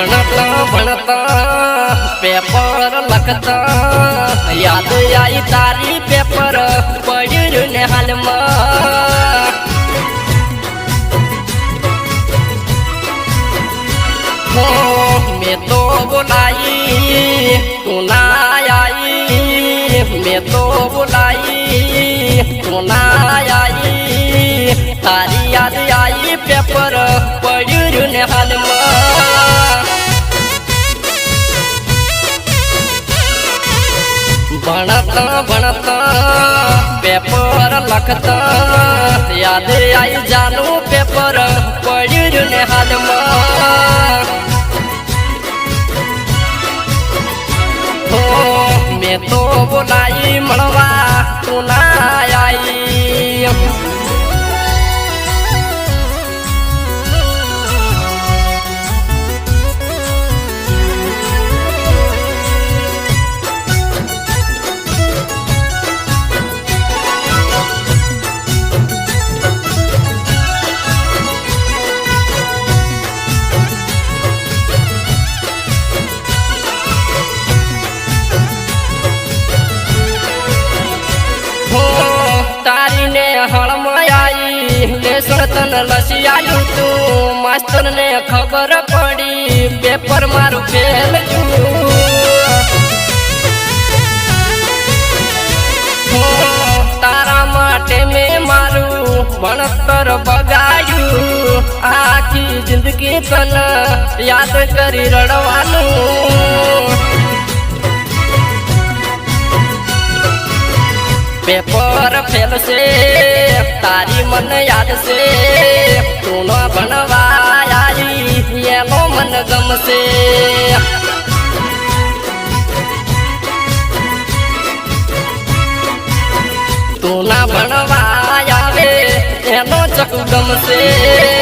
ભણતા ભણતા, પેપર લખતા. યાદ આવી તારી પેપર પડ્યું ને હાલમાં. મેં તો બોલાઈ, તું ના આવી મેં તો બોલાઈ, તું ના આવી તારી યાદ આવી પેપર પડ્યું ને હાલમાં. ભણતા ભણતા, પેપર લખતા. યાદ આવી જાનું પેપર પડ્યું ને હાલમાં મેં તો બોલાઈ મળવા લેસણ તન લસી આવ્યું તું. માસ્તર ને ખબર પડી, પેપર મારું ફેલ તારા માટે મેં મારું ભણતર બગાડ્યું. આખી જિંદગી તન યાદ કરી રડવાનું. પેપર ફેલશે, તારી મને યાદ છે તું ના ભણવા આવે એનો ચકુ ગમશે.